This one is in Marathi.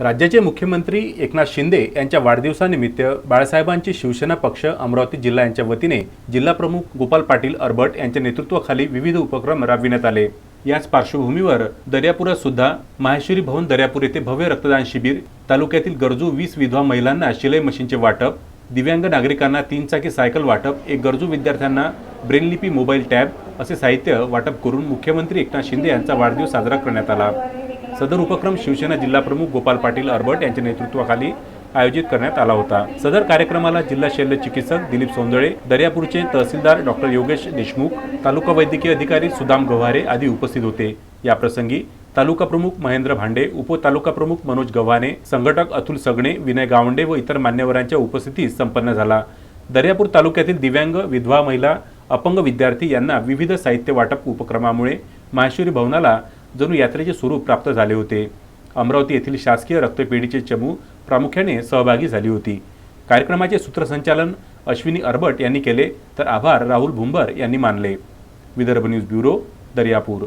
राज्याचे मुख्यमंत्री एकनाथ शिंदे यांच्या वाढदिवसानिमित्त बाळासाहेबांची शिवसेना पक्ष अमरावती जिल्हा यांच्या वतीने जिल्हाप्रमुख गोपाल पाटील अर्भट यांच्या नेतृत्वाखाली विविध उपक्रम राबविण्यात आले. याच पार्श्वभूमीवर दर्यापुरात सुद्धा माहेश्वरी भवन दर्यापूर येथे भव्य रक्तदान शिबिर तालुक्यातील गरजू वीस विधवा महिलांना शिलाई मशीनचे वाटप दिव्यांग नागरिकांना तीन चाकी सायकल वाटप एक गरजू विद्यार्थ्यांना ब्रेनलिपी मोबाईल टॅब असे साहित्य वाटप करून मुख्यमंत्री एकनाथ शिंदे यांचा वाढदिवस साजरा करण्यात आला. सदर उपक्रम शिवसेना जिल्हाप्रमुख गोपाल पाटील अर्भट यांच्या नेतृत्वाखाली आयोजित करण्यात आला होता. सदर कार्यक्रमाला जिल्हा शल्य चिकित्सक दिलीप सोंदळे दर्यापूरचे तहसीलदार डॉक्टर योगेश देशमुख तालुका वैद्यकीय अधिकारी सुदाम गव्हारे आदी उपस्थित होते. याप्रसंगी तालुका प्रमुख महेंद्र भांडे उपतालुका प्रमुख मनोज गव्हाणे संघटक अतुल सगणे विनय गावंडे व इतर मान्यवरांच्या उपस्थितीत संपन्न झाला. दर्यापूर तालुक्यातील दिव्यांग विधवा महिला अपंग विद्यार्थी यांना विविध साहित्य वाटप उपक्रमामुळे माहेश्वरी भवनाला जणू यात्रेचे स्वरूप प्राप्त झाले होते. अमरावती येथील शासकीय रक्तपेढीचे चमू प्रामुख्याने सहभागी झाली होती. कार्यक्रमाचे सूत्रसंचालन अश्विनी अर्बट यांनी केले तर आभार राहुल भुंबर यांनी मानले. Vidarbha news bureau Daryapur.